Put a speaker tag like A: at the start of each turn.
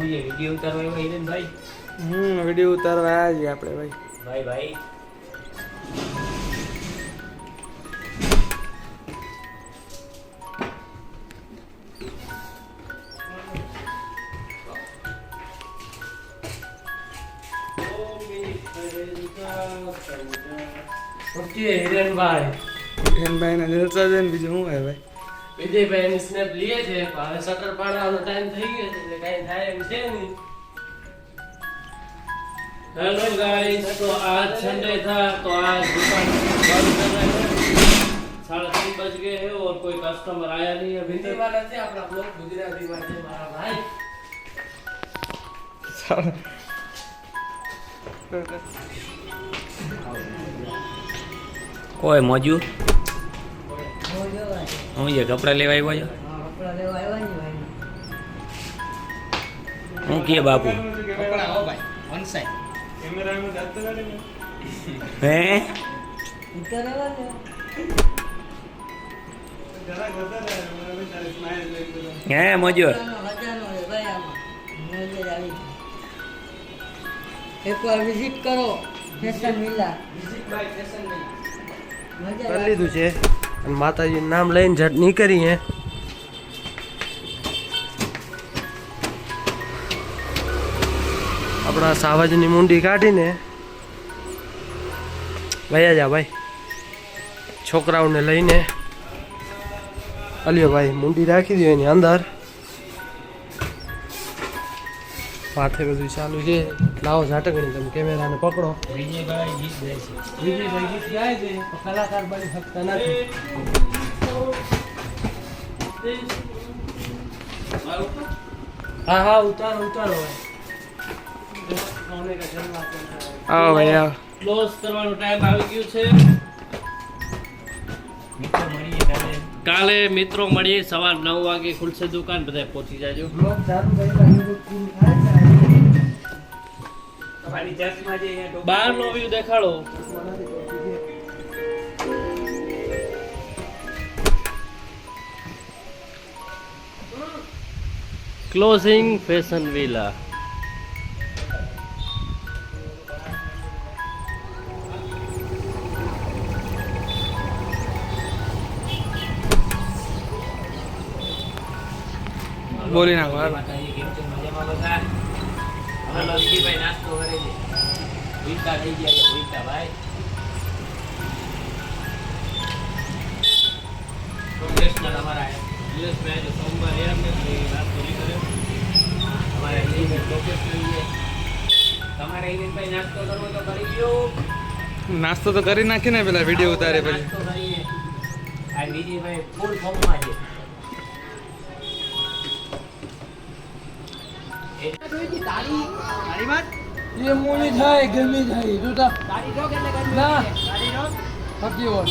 A: હું જે વીડિયો ઉતારવા આવ્યો હિરેનભાઈ
B: હમ વીડિયો ઉતારવા આવ્યા છીએ આપણે ભાઈ.
A: ભાઈ ભાઈ. ઓકે હિરેનભાઈ
B: એનભાઈ ને જલસા છે ને બીજું શું હોય ભાઈ?
A: વિજયભાઈ એની સ્નેપ લીએ છે પણ હવે શટર પાડવાનો ટાઈમ થઈ ગયો છે એટલે કાંઈ થાય એમ છે નહીં હેલો ગાઈસ તો आज संडे था तो आज दुकान बंद कर रहे हैं साढ़े तीन बज गए हैं और कोई कस्टमर आया नहीं अभी तक वाला थे अपना ब्लॉग गुजराती में थे हमारा भाई કોઈ મોજુ હું જે કપડા લેવા આવ્યો છો? હું કે બાપુ? હે હે? મોજુ
C: એકવાર વિઝિટ કરો ફેશન વિલા
D: કરી લીધું છે. અને માતાજીનું નામ લઈને ઝટ નીકળીએ. આપણા સાવજની મુંડી કાઢીને વયા જા ભાઈ. છોકરાઓને લઈને. અલ્યો ભાઈ મુંડી રાખી દો એની અંદર. માથે બધું ચાલુ છે. લાવો ઝાટકણી તમે કેમેરાને પકડો.
A: વિજયભાઈ ગીત ગાય છે.
D: વિજયભાઈ ગીત ગાય છે કલાકાર બની શકતા નથી. હા હા ઉતારો ઉતારો
B: હા ભાઈ આવો.
A: ક્લોઝ કરવાનો ટાઈમ આવી ગયો છે. મિત્રો મળીએ કાલે. કાલે મિત્રો મળીએ સવાર નવ વાગે ખુલશે દુકાન બધા પહોંચી જાજો. બહાર નો વ્યૂ દેખાડો. ક્લોઝિંગ ફેશન વિલા
B: બોલી નાખો હાલો.
A: માતાજી કેમ છો મજામાં બધા હવે લવજીભાઈ નાસ્તો કરે છે ભૂલકા થઈ ગયા છે ભૂલકા ભાઈ પ્રોફેશનલ અમારા યુએસભાઈ તો સોમવારે એમ ને નાસ્તો નહીં કર્યો અમારા ઇલેવન પ્રોફેશનલ છે તમારે ઇલેવનભાઈ નાસ્તો કરવો તો કરી દો
B: નાસ્તો તો કરી નાખી ને પેલા વિડીયો ઉતારે પછી
A: નાસ્તો કરીએ આ વિજયભાઈ ફૂલ ફોર્મમાં છે
D: એ મૂળી થાય ગરમી થાય તું તો ના. સાચી વાત.